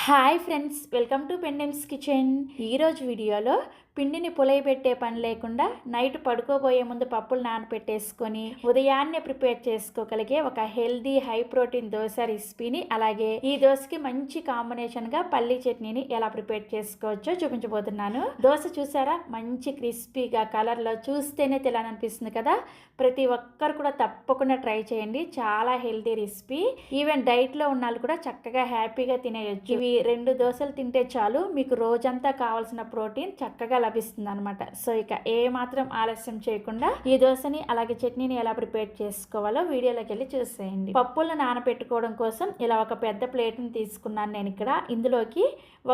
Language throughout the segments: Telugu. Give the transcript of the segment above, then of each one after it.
Hi friends welcome to Pendem's kitchen ఈరోజు వీడియోలో పిండిని పులయబెట్టే పని లేకుండా నైట్ పడుకోబోయే ముందు పప్పులు నానబెట్టేసుకొని ఉదయాన్నే ప్రిపేర్ చేసుకోగలిగే ఒక హెల్దీ హై ప్రోటీన్ దోశ రెసిపీని అలాగే ఈ దోశకి మంచి కాంబినేషన్గా పల్లీ చట్నీని ఎలా ప్రిపేర్ చేసుకోవచ్చో చూపించబోతున్నాను. దోశ చూసారా? మంచి క్రిస్పీగా కలర్లో చూస్తేనే తినాలనిపిస్తుంది కదా? ప్రతి ఒక్కరు కూడా తప్పకుండా ట్రై చేయండి. చాలా హెల్దీ రెసిపీ. ఈవెన్ డైట్లో ఉన్న వాళ్ళు కూడా చక్కగా హ్యాపీగా తినేయచ్చు. ఇవి రెండు దోశలు తింటే చాలు. మీకు రోజంతా కావాల్సిన ప్రోటీన్ చక్కగా లభిస్తుంది అనమాట సో ఇక ఏ మాత్రం ఆలస్యం చేయకుండా ఈ దోశని అలాగే చట్నీని ఎలా ప్రిపేర్ చేసుకోవాలో వీడియోలోకి వెళ్ళి చూసేయండి. పప్పులను నానబెట్టుకోవడం కోసం ఇలా ఒక పెద్ద ప్లేట్ని తీసుకున్నాను నేను ఇక్కడ. ఇందులోకి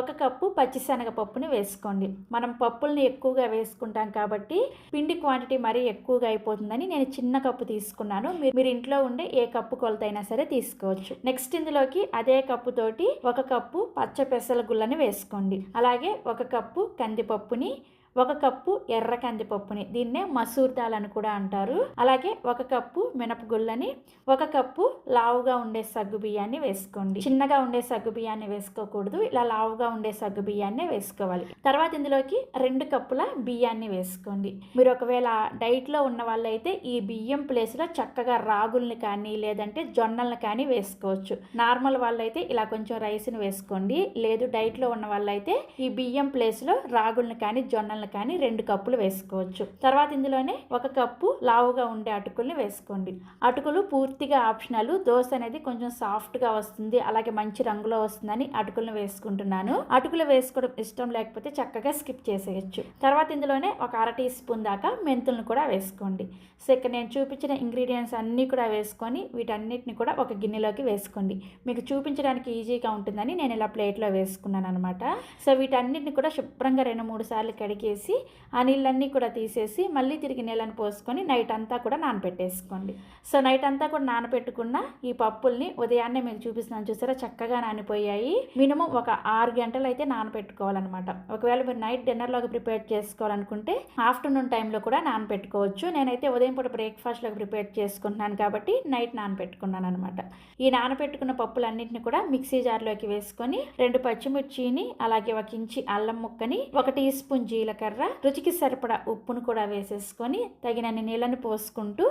ఒక కప్పు పచ్చిశనగ పప్పుని వేసుకోండి. మనం పప్పుల్ని ఎక్కువగా వేసుకుంటాం కాబట్టి పిండి క్వాంటిటీ మరీ ఎక్కువగా అయిపోతుందని నేను చిన్న కప్పు తీసుకున్నాను. మీరు మీరు ఇంట్లో ఉండే ఏ కప్పు కొలతైనా సరే తీసుకోవచ్చు. నెక్స్ట్ ఇందులోకి అదే కప్పు తోటి ఒక కప్పు పచ్చ పెసల గుళ్ళని వేసుకోండి. అలాగే ఒక కప్పు కందిపప్పుని ఒక కప్పు ఎర్ర కందిపప్పుని దీన్నే మసూర్ దాల్ అని కూడా అంటారు. అలాగే ఒక కప్పు మినపగుళ్ళని ఒక కప్పు లావుగా ఉండే సగ్గు బియ్యాన్ని వేసుకోండి. చిన్నగా ఉండే సగ్గు బియ్యాన్ని వేసుకోకూడదు ఇలా లావుగా ఉండే సగ్గు బియ్యాన్ని వేసుకోవాలి. తర్వాత ఇందులోకి రెండు కప్పుల బియ్యాన్ని వేసుకోండి. మీరు ఒకవేళ డైట్లో ఉన్న వాళ్ళైతే ఈ బియ్యం ప్లేస్లో చక్కగా రాగుల్ని కానీ లేదంటే జొన్నల్ని కానీ వేసుకోవచ్చు. నార్మల్ వాళ్ళైతే ఇలా కొంచెం రైస్ని వేసుకోండి. లేదు డైట్లో ఉన్న వాళ్ళైతే ఈ బియ్యం ప్లేస్లో రాగుల్ని కానీ జొన్నల్ని కానీ రెండు కప్పులు వేసుకోవచ్చు. తర్వాత ఇందులోనే ఒక కప్పు లావుగా ఉండే అటుకుల్ని వేసుకోండి. అటుకులు పూర్తిగా ఆప్షనల్. దోశ అనేది కొంచెం సాఫ్ట్గా వస్తుంది. అలాగే మంచి రంగులో వస్తుందని అటుకులను వేసుకుంటున్నాను. అటుకులు వేసుకోవడం ఇష్టం లేకపోతే చక్కగా స్కిప్ చేసేయచ్చు. తర్వాత ఇందులోనే ఒక అర టీ స్పూన్ దాకా మెంతులను కూడా వేసుకోండి. సో ఇక్కడ నేను చూపించిన ఇంగ్రీడియంట్స్ అన్నీ కూడా వేసుకొని వీటన్నిటిని కూడా ఒక గిన్నెలోకి వేసుకోండి. మీకు చూపించడానికి ఈజీగా ఉంటుందని నేను ఇలా ప్లేట్లో వేసుకున్నాను అనమాట సో వీటన్నిటిని కూడా శుభ్రంగా రెండు మూడు సార్లు కడిగేసి ఆ నీళ్ళన్నీ కూడా తీసేసి మళ్ళీ తిరిగి నీళ్ళని పోసుకొని నైట్ అంతా కూడా నానబెట్టేసుకోండి సో నైట్ అంతా కూడా నానబెట్టుకున్న ఈ పప్పుల్ని ఉదయాన్నే మీకు చూపిస్తున్నాను చూసారా? చక్కగా నానిపోయాయి. మినిమం ఒక ఆరు గంటలు అయితే నానబెట్టుకోవాలన్నమాట ఒకవేళ మీరు నైట్ డిన్నర్లోకి ప్రిపేర్ చేసుకోవాలనుకుంటే ఆఫ్టర్నూన్ టైంలో కూడా నానబెట్టుకోవచ్చు నేనైతే ఉదయం పూట బ్రేక్ఫాస్ట్లోకి ప్రిపేర్ చేసుకుంటున్నాను కాబట్టి నైట్ నానబెట్టుకున్నాను అనమాట ఈ నానబెట్టుకున్న పప్పులన్నింటిని కూడా మిక్సీ జార్లోకి వేసుకొని రెండు పచ్చిమిర్చిని అలాగే ఒక ఇంచి అల్లం ముక్కని ఒక టీ స్పూన్ జీలకర్ర రుచికి సరిపడా ఉప్పును కూడా వేసేసుకొని తగినన్ని నీళ్ళని పోసుకుంటూ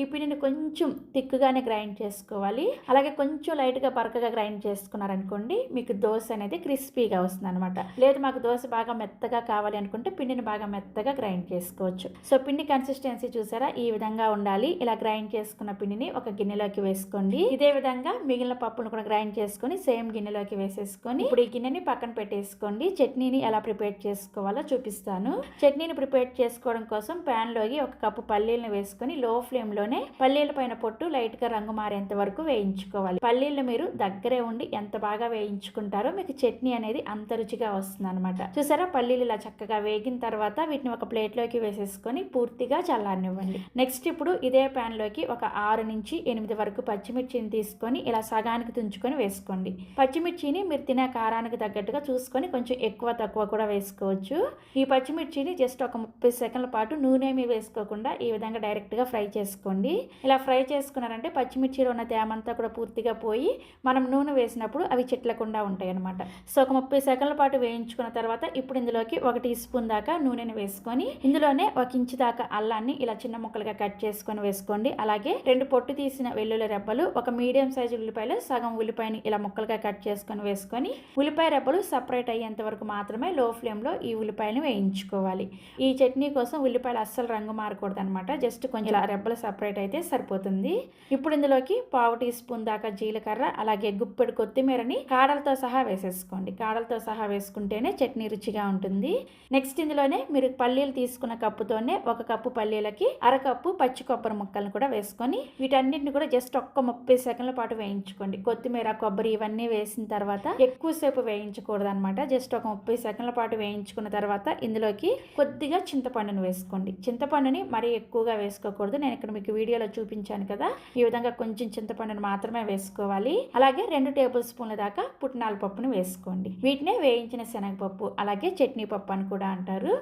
ఈ పిండిని కొంచెం తిక్కుగానే గ్రైండ్ చేసుకోవాలి. అలాగే కొంచెం లైట్గా పరకగా గ్రైండ్ చేసుకున్నారనుకోండి మీకు దోశ అనేది క్రిస్పీగా వస్తుంది అనమాట లేదు మాకు దోశ బాగా మెత్తగా కావాలి అనుకుంటే పిండిని బాగా మెత్తగా గ్రైండ్ చేసుకోవచ్చు. సో పిండి కన్సిస్టెన్సీ చూసారా? ఈ విధంగా ఉండాలి. ఇలా గ్రైండ్ చేసుకున్న పిండిని ఒక గిన్నెలోకి వేసుకోండి. ఇదే విధంగా మిగిలిన పప్పును కూడా గ్రైండ్ చేసుకొని సేమ్ గిన్నెలోకి వేసేసుకొని ఇప్పుడు ఈ గిన్నెని పక్కన పెట్టేసుకోండి. చట్నీని ఎలా ప్రిపేర్ చేసుకోవాలో చూపిస్తాను. చట్నీని ప్రిపేర్ చేసుకోవడం కోసం ప్యాన్లోకి ఒక కప్పు పల్లీలను వేసుకొని లో ఫ్లేమ్లోనే పల్లీల పైన పొట్టు లైట్గా రంగు మారేంత వరకు వేయించుకోవాలి. పల్లీలు మీరు దగ్గరే ఉండి ఎంత బాగా వేయించుకుంటారో మీకు చట్నీ అనేది అంత రుచిగా వస్తుంది అనమాట చూసారా? పల్లీలు ఇలా చక్కగా వేగిన తర్వాత వీటిని ఒక ప్లేట్లోకి వేసేసుకొని పూర్తిగా చల్లారనివ్వండి. నెక్స్ట్ ఇప్పుడు ఇదే ప్యాన్లోకి ఒక ఆరు నుంచి ఎనిమిది వరకు పచ్చిమిర్చిని తీసుకొని ఇలా సగానికి తుంచుకొని వేసుకోండి. పచ్చిమిర్చిని మీరు తినే కారానికి తగ్గట్టుగా చూసుకొని కొంచెం ఎక్కువ తక్కువ కూడా వేసుకోవచ్చు. ఈ పచ్చిమిర్చిని జస్ట్ ఒక ముప్పై సెకండ్ల పాటు నూనె ఏమీ వేసుకోకుండా ఈ విధంగా డైరెక్ట్గా ఫ్రై చేసుకోండి. ఇలా ఫ్రై చేసుకున్నారంటే పచ్చిమిర్చిలో ఉన్న తేమంతా కూడా పూర్తిగా పోయి మనం నూనె వేసినప్పుడు అవి చిట్లకుండా ఉంటాయి అనమాట సో ఒక ముప్పై సెకండ్ల పాటు వేయించుకున్న తర్వాత ఇప్పుడు ఇందులోకి ఒక టీ స్పూన్ దాకా నూనెని వేసుకొని ఇందులోనే ఒక ఇంచు దాకా అల్లాన్ని ఇలా చిన్న ముక్కలుగా కట్ చేసుకొని వేసుకోండి. అలాగే రెండు పొట్టు తీసిన వెల్లుల్లి రెబ్బలు ఒక మీడియం సైజు ఉల్లిపాయలు సగం ఉల్లిపాయని ఇలా ముక్కలుగా కట్ చేసుకొని వేసుకొని ఉల్లిపాయ రెబ్బలు సపరేట్ అయ్యేంత వరకు మాత్రమే లో ఫ్లేమ్లో ఈ ఉల్లిపాయలను వేయించుకోవాలి. ఈ చట్నీ కోసం ఉల్లిపాయలు అస్సలు రంగు మారకూడదు అనమాట జస్ట్ కొంచెం ఇలా. రెబ్బలు సపరేట్ అయితే సరిపోతుంది. ఇప్పుడు ఇందులోకి పావు టీ స్పూన్ దాకా జీలకర్ర అలాగే గుప్పెడు కొత్తిమీరని కాడలతో సహా వేసేసుకోండి. కాడలతో సహా వేసుకుంటేనే చట్నీ రుచిగా ఉంటుంది. నెక్స్ట్ ఇందులోనే మీరు పల్లీలు తీసుకున్న కప్పుతోనే ఒక కప్పు పల్లీలకి అరకప్పు పచ్చి కొబ్బరి ముక్కలను కూడా వేసుకొని వీటన్నిటిని కూడా జస్ట్ ఒక్క ముప్పై సెకండ్ల పాటు వేయించుకోండి. కొత్తిమీర కొబ్బరి ఇవన్నీ వేసిన తర్వాత ఎక్కువసేపు వేయించకూడదు అనమాట జస్ట్ ఒక ముప్పై సెకండ్ల పాటు వేయించుకున్న తర్వాత ఇందులో ఇందులోకి కొద్దిగా చింతపండును వేసుకోండి. చింతపండుని మరీ ఎక్కువగా వేసుకోకూడదు. నేను ఇక్కడ మీకు వీడియోలో చూపించాను కదా. ఈ విధంగా కొంచెం చింతపండుని మాత్రమే వేసుకోవాలి. అలాగే రెండు టేబుల్ స్పూన్ల దాకా పుట్నాల పప్పును వేసుకోండి. వీటినే వేయించిన శనగపప్పు అలాగే చట్నీ పప్పు అని కూడా అంటారు.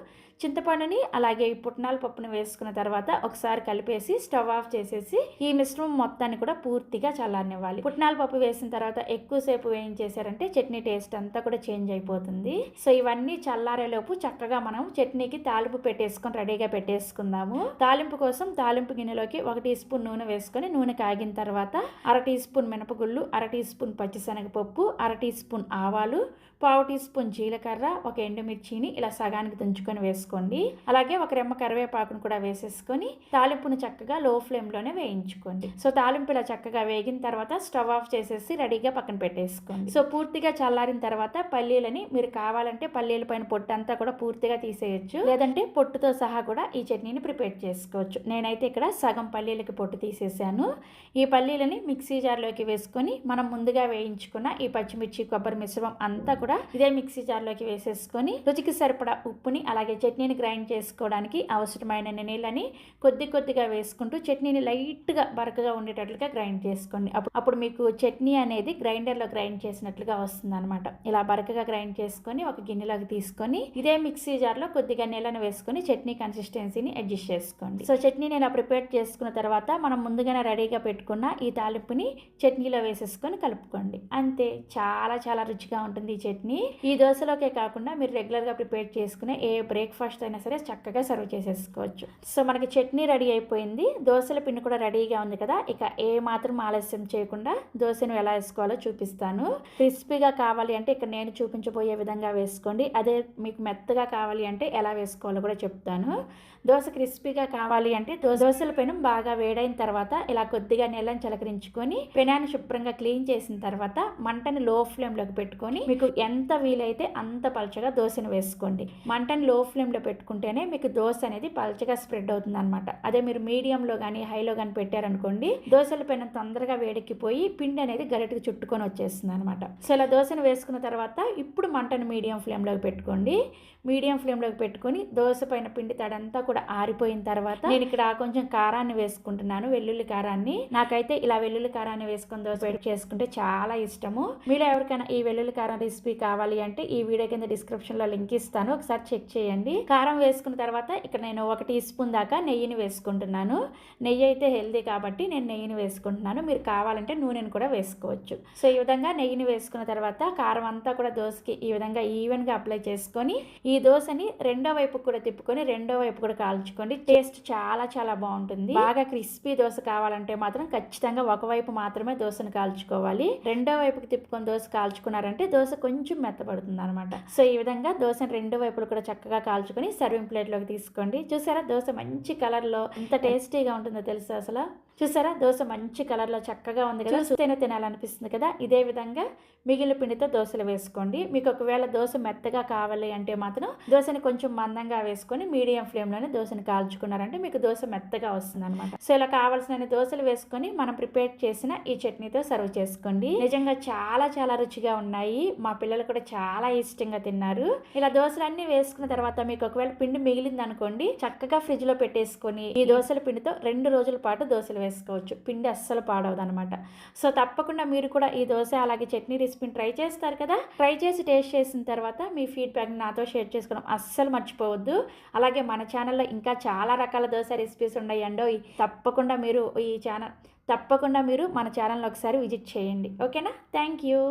చింతపండుని అలాగే ఈ పుట్నాల పప్పును వేసుకున్న తర్వాత ఒకసారి కలిపేసి స్టవ్ ఆఫ్ చేసేసి ఈ మిశ్రమం మొత్తాన్ని కూడా పూర్తిగా చల్లారనివ్వాలి. పుట్నాల పప్పు వేసిన తర్వాత ఎక్కువసేపు వేయించేసారంటే చట్నీ టేస్ట్ అంతా కూడా చేంజ్ అయిపోతుంది. సో ఇవన్నీ చల్లారేలోపు చక్కగా మనం చట్నీకి తాలింపు పెట్టేసుకొని రెడీగా పెట్టేసుకుందాము. తాలింపు కోసం తాలింపు గిన్నెలోకి ఒక టీ స్పూన్ నూనె వేసుకొని నూనె కాగిన తర్వాత అర టీ స్పూన్ మినపగుళ్ళు అర టీ స్పూన్ పచ్చిశనగపప్పు అర టీ స్పూన్ ఆవాలు పావు టీ స్పూన్ జీలకర్ర ఒక ఎండుమిర్చిని ఇలా సగానికి తుంచుకొని వేసుకోండి. అలాగే ఒక రెమ్మ కరివేపాకును కూడా వేసేసుకొని తాలింపును చక్కగా లో ఫ్లేమ్లోనే వేయించుకోండి. సో తాలింపు ఇలా చక్కగా వేగిన తర్వాత స్టవ్ ఆఫ్ చేసేసి రెడీగా పక్కన పెట్టేసుకోండి. సో పూర్తిగా చల్లారిన తర్వాత పల్లీలని మీరు కావాలంటే పల్లీల పైన పొట్టు అంతా కూడా పూర్తిగా తీసేయచ్చు. లేదంటే పొట్టుతో సహా కూడా ఈ చట్నీని ప్రిపేర్ చేసుకోవచ్చు. నేనైతే ఇక్కడ సగం పల్లీలకి పొట్టు తీసేసాను. ఈ పల్లీలని మిక్సీ జార్లోకి వేసుకొని మనం ముందుగా వేయించుకున్న ఈ పచ్చిమిర్చి కొబ్బరి మిశ్రమం అంతా కూడా ఇదే మిక్సీ జార్లోకి వేసేసుకొని రుచికి సరిపడా ఉప్పుని అలాగే చట్నీని గ్రైండ్ చేసుకోవడానికి అవసరమైన నీళ్ళని కొద్ది కొద్దిగా వేసుకుంటూ చట్నీని లైట్గా బరకగా ఉండేటట్లుగా గ్రైండ్ చేసుకోండి. అప్పుడు అప్పుడు మీకు చట్నీ అనేది గ్రైండర్లో గ్రైండ్ చేసినట్లుగా వస్తుంది ఇలా బరకగా గ్రైండ్ చేసుకొని ఒక గిన్నెలోకి తీసుకొని ఇదే మిక్సీ జార్ జార్లో కొద్దిగా నీళ్ళను వేసుకొని చట్నీ కన్సిస్టెన్సీని అడ్జస్ట్ చేసుకోండి. సో చట్నీ నేను ప్రిపేర్ చేసుకున్న తర్వాత మనం ముందుగానే రెడీగా పెట్టుకున్న ఈ తాలింపుని చట్నీలో వేసేసుకొని కలుపుకోండి. అంతే చాలా చాలా రుచిగా ఉంటుంది ఈ చట్నీ. ఈ దోశలోకే కాకుండా మీరు రెగ్యులర్గా ప్రిపేర్ చేసుకునే ఏ బ్రేక్ఫాస్ట్ అయినా సరే చక్కగా సర్వ్ చేసేసుకోవచ్చు. సో మనకి చట్నీ రెడీ అయిపోయింది. దోశల పిండి కూడా రెడీగా ఉంది కదా ఇక ఏ మాత్రం ఆలస్యం చేయకుండా దోశను ఎలా వేసుకోవాలో చూపిస్తాను. క్రిస్పీగా కావాలి అంటే ఇక్కడ నేను చూపించబోయే విధంగా వేసుకోండి. అదే మీకు మెత్తగా కావాలి కావాలి అంటే ఎలా వేసుకోవాలో కూడా చెప్తాను. దోశ క్రిస్పీగా కావాలి అంటే దోశల పెనం బాగా వేడైన తర్వాత ఇలా కొద్దిగా నీళ్ళని చిలకరించుకొని పెనాన్ని శుభ్రంగా క్లీన్ చేసిన తర్వాత మంటని లో ఫ్లేమ్లోకి పెట్టుకొని మీకు ఎంత వీలైతే అంత పలచగా దోశను వేసుకోండి. మంటని లో ఫ్లేమ్లో పెట్టుకుంటేనే మీకు దోశ అనేది పలచగా స్ప్రెడ్ అవుతుంది అనమాట అదే మీరు మీడియంలో కానీ హైలో కానీ పెట్టారనుకోండి దోశల పెనం తొందరగా వేడెక్కిపోయి పిండి అనేది గరిటకి చుట్టుకొని వచ్చేస్తుంది అనమాట సో ఇలా దోశను వేసుకున్న తర్వాత ఇప్పుడు మంటను మీడియం ఫ్లేమ్లోకి పెట్టుకోండి. మీడియం ఫ్లేమ్లోకి పెట్టుకొని దోశ పైన పిండి తడంతా కూడా ఆరిపోయిన తర్వాత నేను ఇక్కడ కొంచెం కారాన్ని వేసుకుంటున్నాను వెల్లుల్లి కారాన్ని. నాకైతే ఇలా వెల్లుల్లి కారాన్ని వేసుకొని దోశ వేడి చేసుకుంటే చాలా ఇష్టము. మీలో ఎవరికైనా ఈ వెల్లుల్లి కారం రెసిపీ కావాలి అంటే ఈ వీడియో కింద డిస్క్రిప్షన్లో లింక్ ఇస్తాను. ఒకసారి చెక్ చేయండి. కారం వేసుకున్న తర్వాత ఇక్కడ నేను ఒక టీ స్పూన్ దాకా నెయ్యిని వేసుకుంటున్నాను. నెయ్యి అయితే హెల్దీ కాబట్టి నేను నెయ్యిని వేసుకుంటున్నాను. మీరు కావాలంటే నూనెను కూడా వేసుకోవచ్చు. సో ఈ విధంగా నెయ్యిని వేసుకున్న తర్వాత కారం అంతా కూడా దోశకి ఈ విధంగా ఈవెన్గా అప్లై చేసుకొని ఈ దోశని రెండో వైపు కూడా తిప్పుకొని రెండో వైపు కూడా కాల్చుకోండి. టేస్ట్ చాలా చాలా బాగుంటుంది. బాగా క్రిస్పీ దోశ కావాలంటే మాత్రం ఖచ్చితంగా ఒకవైపు మాత్రమే దోశను కాల్చుకోవాలి. రెండో వైపుకి తిప్పుకొని దోశ కాల్చుకున్నారంటే దోశ కొంచెం మెత్తబడుతుంది అనమాట సో ఈ విధంగా దోశను రెండు వైపులు కూడా చక్కగా కాల్చుకొని సర్వింగ్ ప్లేట్లోకి తీసుకోండి. చూసారా? దోశ మంచి కలర్లో ఎంత టేస్టీగా ఉంటుందో తెలుసా అసలు? చూసారా? దోశ మంచి కలర్లో చక్కగా ఉంది కదా? చూస్తేనే తినాలనిపిస్తుంది కదా? ఇదే విధంగా మిగిలిన పిండితో దోశలు వేసుకోండి. మీకు ఒకవేళ దోశ మెత్తగా కావాలి అంటే మాత్రం దోశని కొంచెం మందంగా వేసుకొని మీడియం ఫ్లేమ్లోనే దోశని కాల్చుకున్నారంటే మీకు దోశ మెత్తగా వస్తుంది అనమాట సో ఇలా కావాల్సిన దోశలు వేసుకొని మనం ప్రిపేర్ చేసిన ఈ చట్నీతో సర్వ్ చేసుకోండి. నిజంగా చాలా చాలా రుచిగా ఉన్నాయి. మా పిల్లలు కూడా చాలా ఇష్టంగా తిన్నారు. ఇలా దోశలు అన్ని వేసుకున్న తర్వాత మీకు ఒకవేళ పిండి మిగిలింది అనుకోండి చక్కగా ఫ్రిడ్జ్లో పెట్టేసుకొని ఈ దోశల పిండితో రెండు రోజుల పాటు దోశలు వేసుకోవచ్చు పిండి అస్సలు పాడవదనమాట సో తప్పకుండా మీరు కూడా ఈ దోశ అలాగే చట్నీ రెసిపీని ట్రై చేస్తారు కదా? ట్రై చేసి టేస్ట్ చేసిన తర్వాత మీ ఫీడ్బ్యాక్ నాతో షేర్ చేసుకోవడం అస్సలు మర్చిపోవద్దు. అలాగే మన ఛానల్లో ఇంకా చాలా రకాల దోశ రెసిపీస్ ఉన్నాయండో తప్పకుండా మీరు ఈ ఛానల్ తప్పకుండా మీరు మన ఛానల్ని ఒకసారి విజిట్ చేయండి. ఓకేనా? Thank you.